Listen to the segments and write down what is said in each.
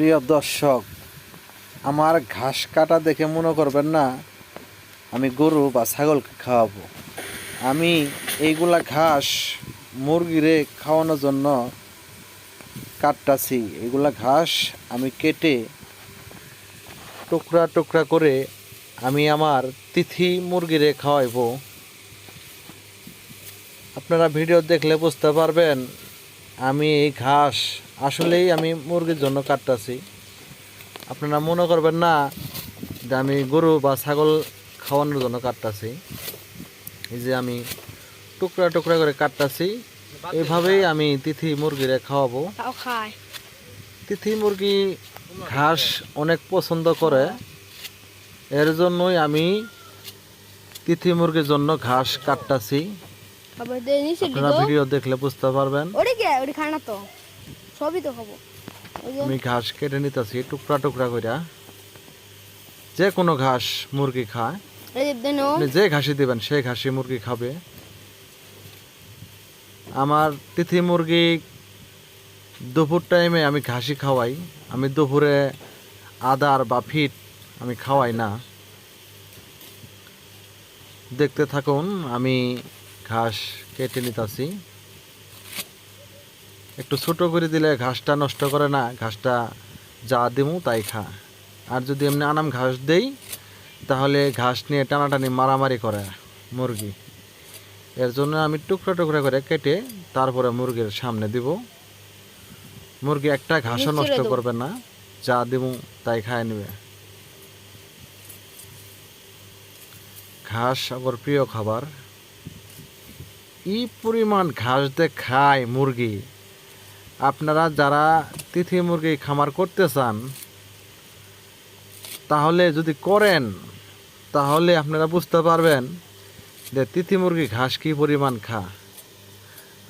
প্রিয় দর্শক, আমার ঘাস কাটা দেখে মনে করবেন না, আমি গরু বা ছাগলকে খাওয়াবো। আমি এইগুলা ঘাস মুরগিরে খাওয়ানোর জন্য কাটতাছি। এগুলা ঘাস আমি কেটে টুকরা টুকরা করে আমি আমার তিথি মুরগিরে খাওয়াইবো। আপনারা ভিডিও দেখলে বুঝতে পারবেন, আমি এই ঘাস আসলেই আমি মুরগির জন্য কাটতাছি। আপনারা মনে করবেন না যে আমি গরু বা ছাগল খাওয়ানোর জন্য কাটতাছি। এই যে আমি টুকরা টুকরা করে কাটতাছি। এইভাবেই আমি তিথি মুরগিরে খাওয়াবো। তিথি মুরগি ঘাস অনেক পছন্দ করে। এর জন্যই আমি তিথি মুরগির জন্য ঘাস কাটতাছি। আপনারা ভিডিও দেখলে বুঝতে পারবেন। তো। সবই তো খাব আমি ঘাস কেটে নিতেছি টুকরা টুকরা কইরা। যে কোনো ঘাস মুরগি খায়। এই যে দেন আপনি যে ঘাসি দিবেন সেই ঘাসি মুরগি খাবে। আমার তিথি মুরগি দুপুর টাইমে আমি ঘাসি খাওয়াই। আমি দুপুরে আদার বা ফিট আমি খাওয়াই না। দেখতে থাকুন আমি ঘাস কেটে নিতেছি। একটু ছোট করে দিলে ঘাসটা নষ্ট করে না ঘাসটা যা দিমু তাই খা। আর যদি এমনি আনাম ঘাস দেই তাহলে ঘাস নিয়ে টানাটানি মারামারি করে মুরগি। এর জন্য আমি টুকরা টুকরা করে কেটে তারপরে মুরগির সামনে দিব। মুরগি একটা ঘাসও নষ্ট করবে না যা দিব তাই খায় নেবে। ঘাস আমার প্রিয় খাবার। ই পরিমাণ ঘাস দিয়ে খায় মুরগি। আপনারা যারা তিথি মুরগি খামার করতে চান তাহলে যদি করেন তাহলে আপনারা বুঝতে পারবেন যে তিথি মুরগি ঘাস কী পরিমাণ খা।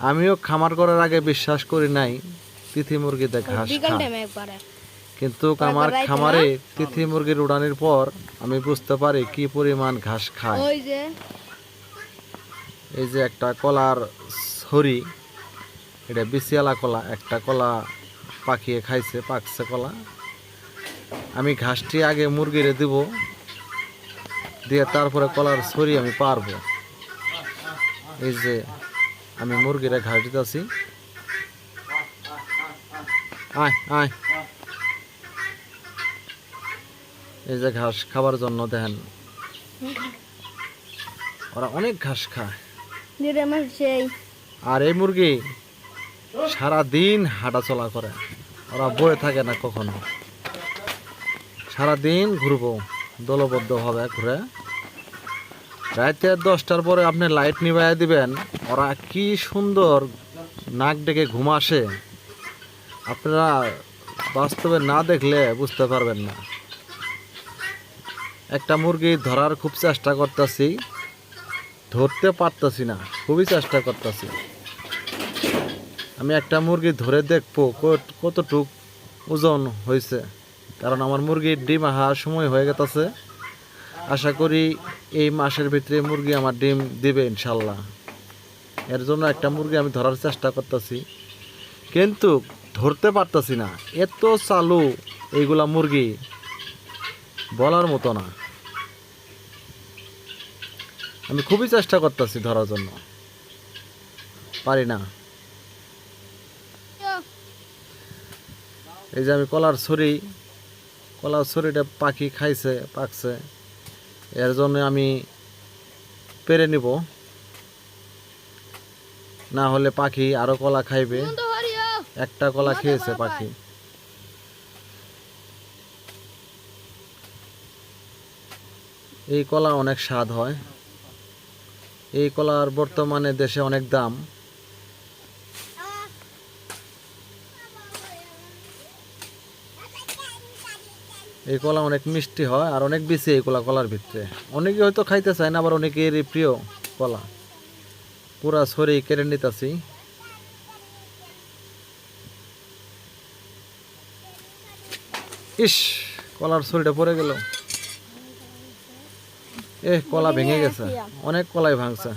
আমিও খামার করার আগে বিশ্বাস করি নাই তিথি মুরগিতে ঘাস খা। কিন্তু আমার খামারে তিথি মুরগির উড়ানির পর আমি বুঝতে পারি কি পরিমাণ ঘাস খায়। এই যে একটা কলার ছড়ি এটা বিশিয়ালা কলা একটা কলা পাকিয়ে খাইছে পাকছে কলা। আমি ঘাসটি আগে মুরগিরে দিব দিয়ে তারপরে কলার ছড়ি আমি পারব। এই যে আমি মুরগিরে ঘাস দিতেছি। আয় আয়। এই যে ঘাস খাবার জন্য দেখেন। ওরা অনেক ঘাস খায়। আর এই মুরগি? সারা দিন হাঁটাচলা করে। ওরা বয়ে থাকে না কখনো। সারা দিন ঘুরবো, দলবদ্ধভাবে ঘুরে। রাতে দশটার পরে আপনি লাইট নিভাইয়া দিবেন। ওরা কি সুন্দর নাক ডেকে ঘুম আসে। আপনারা বাস্তবে না দেখলে বুঝতে পারবেন না। একটা মুরগি ধরার খুব চেষ্টা করতেছি। ধরতে পারতাছি না, খুবই চেষ্টা করতেছি। আমি একটা মুরগি ধরে দেখব কত- কতটুক ওজন হয়েছে। কারণ আমার মুরগির ডিম আহার সময় হয়ে গেছে আশা করি এই মাসের ভিতরে মুরগি আমার ডিম দিবে ইনশাল্লাহ। এর জন্য একটা মুরগি আমি ধরার চেষ্টা করতেছি। কিন্তু ধরতে পারতাছি না। এত চালু এইগুলা মুরগি বলার মতো না। আমি খুবই চেষ্টা করতেছি ধরার জন্য। পারি না। এই যে আমি কলার ছড়ি কলার ছড়িটা পাখি খাইছে পাকছে। এর জন্য আমি পেরে নিব। না হলে পাখি আরও কলা খাইবে। একটা কলা খেয়েছে পাখি। এই কলা অনেক স্বাদ হয়। এই কলার বর্তমানে দেশে অনেক দাম। এই কলা অনেক মিষ্টি হয় আর অনেক বেশি এই কলা, কলার ভিতরে। অনেকে হয়তো খাইতে চায় না, আবার অনেকের প্রিয় কলা। পুরা ছড়ি কেড়ে নিতেছি। ইস, কলার ছড়িটা পড়ে গেল। এ কলা ভেঙে গেছে। অনেক কলাই ভাঙছে।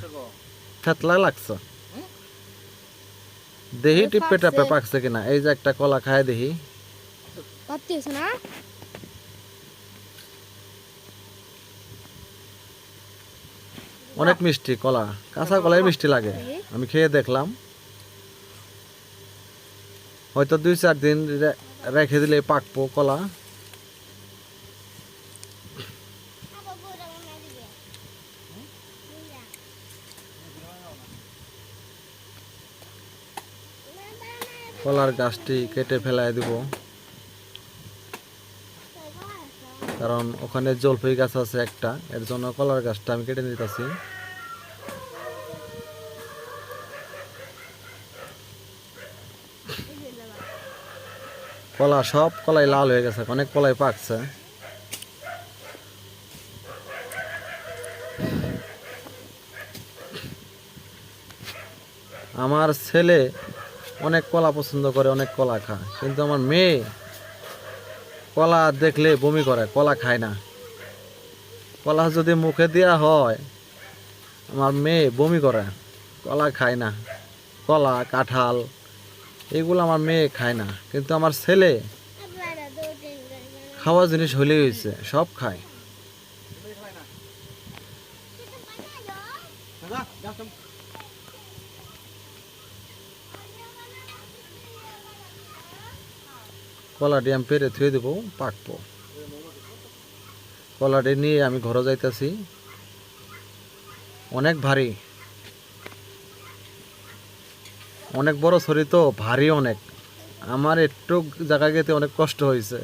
ফেতলা লাগছে। দেহি টিপে টাপে পাকছে কিনা। এই যে একটা কলা খায় ভর্তি না? অনেক মিষ্টি কলা, কাঁচা কলাই মিষ্টি লাগে। আমি খেয়ে দেখলাম। হয়তো দুই চার দিন রেখে দিলে পাকবো কলা। কলার গাছটি কেটে ফেলায় দিব। কারণ ওখানে জলপাই গাছ আছে একটা। এর জন্য কলার গাছটা আমি কেটে নিতেছি। কলা সব কলাই লাল হয়ে গেছে, অনেক কলাই পাকছে। আমার ছেলে অনেক কলা পছন্দ করে, অনেক কলা খায়। কিন্তু আমার মেয়ে কলা দেখলে বমি করে, কলা খায় না। কলা যদি মুখে দেওয়া হয়, আমার মেয়ে বমি করে, কলা খায় না। কলা, কাঁঠাল, এগুলো আমার মেয়ে খায় না। কিন্তু আমার ছেলে খাওয়া জিনিস হলেই হয়েছে, সব খায়। কলাটি আমি পেরে থুয়ে দেবো, পাকবো। কলাটি নিয়ে আমি ঘরে যাইতেছি। অনেক ভারী। অনেক বড় ছড়ি তো, ভারী অনেক। আমার একটু জায়গা গেতে অনেক কষ্ট হয়েছে